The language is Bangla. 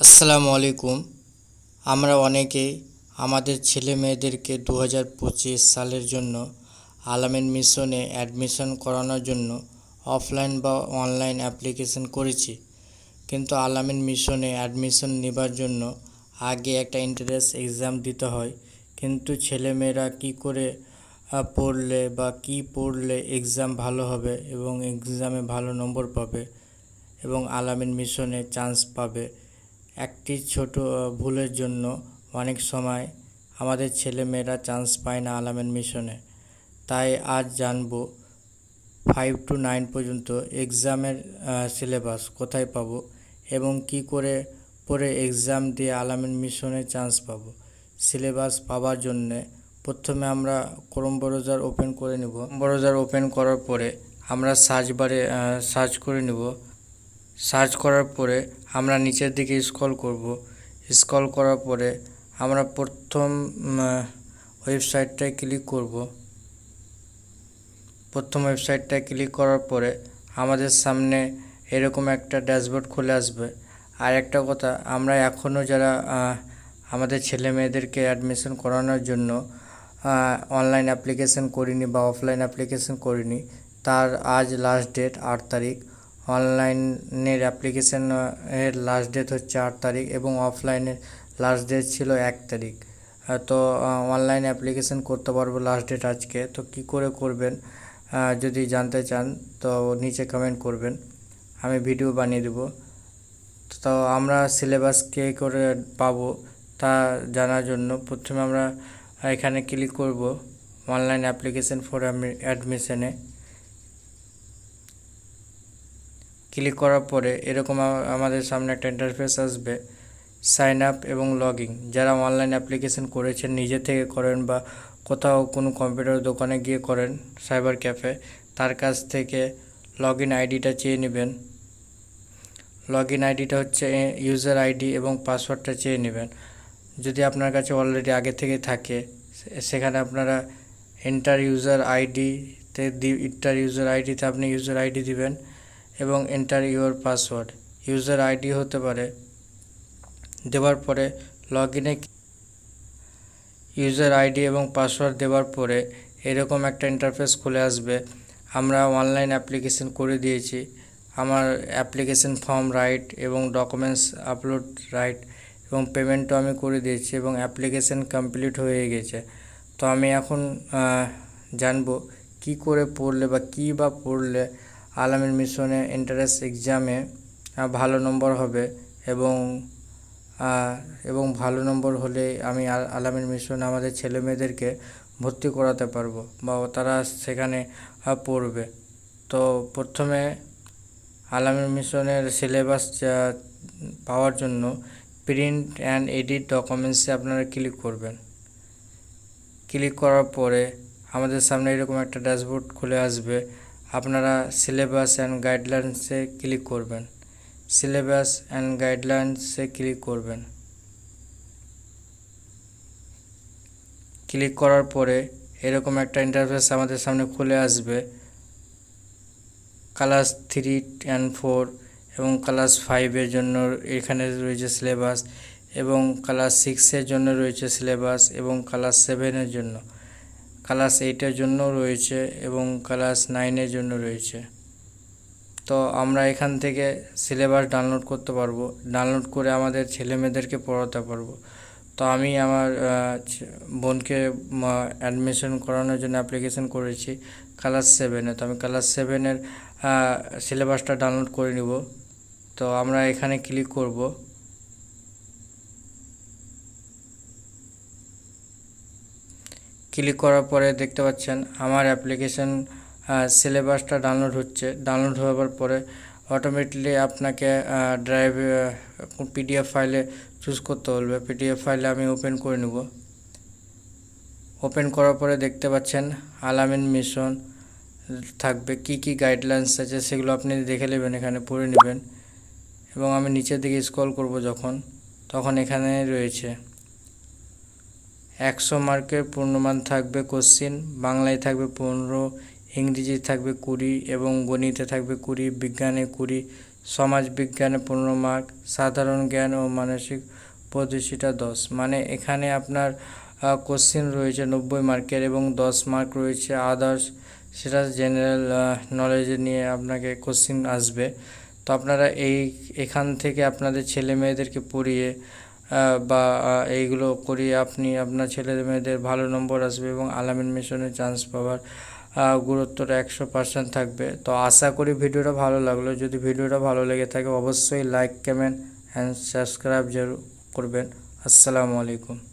আসসালামু আলাইকুম। আমরা অনেকেই আমাদের ছেলে মেয়েদেরকে দু হাজার পঁচিশ সালের জন্য আলামিন মিশনে অ্যাডমিশন করানোর জন্য অফলাইন বা অনলাইন অ্যাপ্লিকেশন করেছি। কিন্তু আলামিন মিশনে অ্যাডমিশন নেবার জন্য আগে একটা এন্ট্রান্স এক্সাম দিতে হয়। কিন্তু ছেলেমেয়েরা কী করে পড়লে বা কী পড়লে এক্সাম ভালো হবে এবং এক্সামে ভালো নম্বর পাবে এবং আলামিন মিশনে চান্স পাবে একটি ছোট ভুলের জন্য অনেক সময় আমাদের ছেলেমেয়েরা চান্স পায় না আলামিন মিশনে তাই আজ জানব ফাইভ টু নাইন পর্যন্ত এক্সামের সিলেবাস কোথায় পাবো এবং কি করে পরে এক্সাম দিয়ে আলামিন মিশনে চান্স পাবো। সিলেবাস পাওয়ার জন্যে প্রথমে আমরা ক্রোম ব্রাউজার ওপেন করে নেব। ব্রাউজার ওপেন করার পরে আমরা সার্চ বারে সার্চ করে নেব। সার্চ করার পরে আমরা নিচের দিকে স্ক্রল করব। স্ক্রল করার পরে আমরা প্রথম ওয়েবসাইটটায় ক্লিক করব। প্রথম ওয়েবসাইটটায় ক্লিক করার পরে আমাদের সামনে এরকম একটা ড্যাশবোর্ড খুলে আসবে। আর একটা কথা, আমরা এখনও যারা আমাদের ছেলে মেয়েদেরকে অ্যাডমিশন করানোর জন্য অনলাইন অ্যাপ্লিকেশন করিনি বা অফলাইন অ্যাপ্লিকেশন করিনি, তার আজ লাস্ট ডেট আট তারিখ। অনলাইনের অ্যাপ্লিকেশন এর লাস্ট ডেট হচ্ছে আট তারিখ এবং অফলাইনের লাস্ট ডেট ছিল এক তারিখ। তো অনলাইন অ্যাপ্লিকেশন করতে পারব লাস্ট ডেট আজকে। তো কি করে করবেন? যদি জানতে চান, তো নিচে কমেন্ট করবেন। আমি ভিডিও বানিয়ে দেবো। তো আমরা সিলেবাস কে করে পাবো তা জানার জন্য প্রথমে আমরা এখানে ক্লিক করব অনলাইন অ্যাপ্লিকেশন ফর অ্যাডমিশনে ক্লিক করার পরে এরকম আমাদের সামনে একটা ইন্টারফেস আসবে সাইন আপ এবং লগইন যারা অনলাইন অ্যাপ্লিকেশন করেছেন, নিজে থেকে করেন বা কোথাও কোনো কম্পিউটার দোকানে গিয়ে করেন সাইবার ক্যাফে তার কাছ থেকে লগ ইন আইডিটা চেয়ে নেবেন। লগ ইন আইডিটা হচ্ছে ইউজার আইডি এবং পাসওয়ার্ডটা চেয়ে নেবেন। যদি আপনার কাছে অলরেডি আগে থেকে থাকে সেখানে আপনারা এন্টার ইউজার আইডিতে দি এন্টার ইউজার আইডিতে আপনি ইউজার আইডি দিবেন। এবং enter your password user ID হতে পারে। দেওয়ার পরে লগ ইনে ইউজার আইডি এবং পাসওয়ার্ড দেওয়ার পরে এরকম একটা ইন্টারফেস খুলে আসবে। আমরা অনলাইন অ্যাপ্লিকেশন করে দিয়েছি। আমার অ্যাপ্লিকেশন ফর্ম রাইট এবং ডকুমেন্টস আপলোড রাইট এবং পেমেন্টও আমি করে দিয়েছি এবং অ্যাপ্লিকেশন কমপ্লিট হয়ে গেছে। তো আমি এখন জানব কি করে পড়লে বা কী বা পড়লে আলামিন মিশনে এন্ট্রান্স এক্সামে ভালো নম্বর হবে এবং এবং ভালো নম্বর হলে আমি আল- আলামিন মিশনে আমাদের ছেলে মেয়েদেরকে ভর্তি করাতে পারব বা তারা সেখানে পড়বে। তো প্রথমে আলামিন মিশনের সিলেবাস পাওয়ার জন্য প্রিন্ট অ্যান্ড এডিট ডকুমেন্টসে আপনারা ক্লিক করবেন। ক্লিক করার পরে আমাদের সামনে এরকম একটা ড্যাশবোর্ড খুলে আসবে। আপনারা সিলেবাস অ্যান্ড গাইডলাইন্সে ক্লিক করবেন। সিলেবাস অ্যান্ড গাইডলাইন্সে ক্লিক করবেন। ক্লিক করার পরে এরকম একটা ইন্টারফেস আমাদের সামনে খুলে আসবে। ক্লাস থ্রি অ্যান্ড ফোর এবং ক্লাস ফাইভের জন্য এখানে রয়েছে সিলেবাস এবং ক্লাস সিক্সের জন্য রয়েছে সিলেবাস এবং ক্লাস সেভেনের জন্য। ক্লাস এইটের জন্য রয়েছে এবং ক্লাস নাইনের জন্য রয়েছে। তো আমরা এখান থেকে সিলেবাস ডাউনলোড করতে পারব। ডাউনলোড করে আমাদের ছেলে মেয়েদেরকে পড়াতে পারব। তো আমি আমার বোনকে অ্যাডমিশন করানোর জন্য অ্যাপ্লিকেশন করেছি ক্লাস সেভেনে তো আমি ক্লাস সেভেনের সিলেবাসটা ডাউনলোড করে নিব। তো আমরা এখানে ক্লিক করব। ক্লিক করার পরে দেখতে পাচ্ছেন আমার অ্যাপ্লিকেশন সিলেবাসটা ডাউনলোড হচ্ছে। ডাউনলোড হওয়ার পরে অটোমেটিকলি আপনাকে ড্রাইভ পিডিএফ ফাইলে চুজ করতে বলবে। পিডিএফ ফাইলে আমি ওপেন করে নেব। ওপেন করার পরে দেখতে পাচ্ছেন আলামিন মিশন থাকবে। কি কি গাইডলাইন্স আছে সেগুলো আপনি দেখে নেবেন, এখানে পড়ে নেবেন। এবং আমি নিচের দিকে স্ক্রল করব যখন, তখন এখানে রয়েছে। একশো মার্কের পূর্ণমান থাকবে কোশ্চিন, বাংলায় থাকবে পনেরো ইংরেজি থাকবে কুড়ি এবং গণিতে থাকবে কুড়ি, বিজ্ঞানে কুড়ি, সমাজ বিজ্ঞানে পনেরো মার্ক, সাধারণ জ্ঞান ও মানসিক প্রতিষ্ঠা দশ। মানে এখানে আপনার কোশ্চেন রয়েছে নব্বই মার্কের এবং দশ মার্ক রয়েছে আদার্স, সেটা জেনারেল নলেজ নিয়ে আপনাকে কোশ্চেন আসবে। তো আপনারা এই, এখান থেকে আপনাদের ছেলে মেয়েদেরকে পড়িয়ে বা এইগুলো করি আপনি আপনার ছেলে মেয়েদের ভালো নম্বর আসবে এবং আলামিন মিশনে চান্স পাওয়ার গুরুত্বটা একশো পার্সেন্ট থাকবে। তো আশা করি ভিডিওটা ভালো লাগল। যদি ভিডিওটা ভালো লেগে থাকে, অবশ্যই লাইক কমেন্ট অ্যান্ড সাবস্ক্রাইব করবেন। আসসালামু আলাইকুম।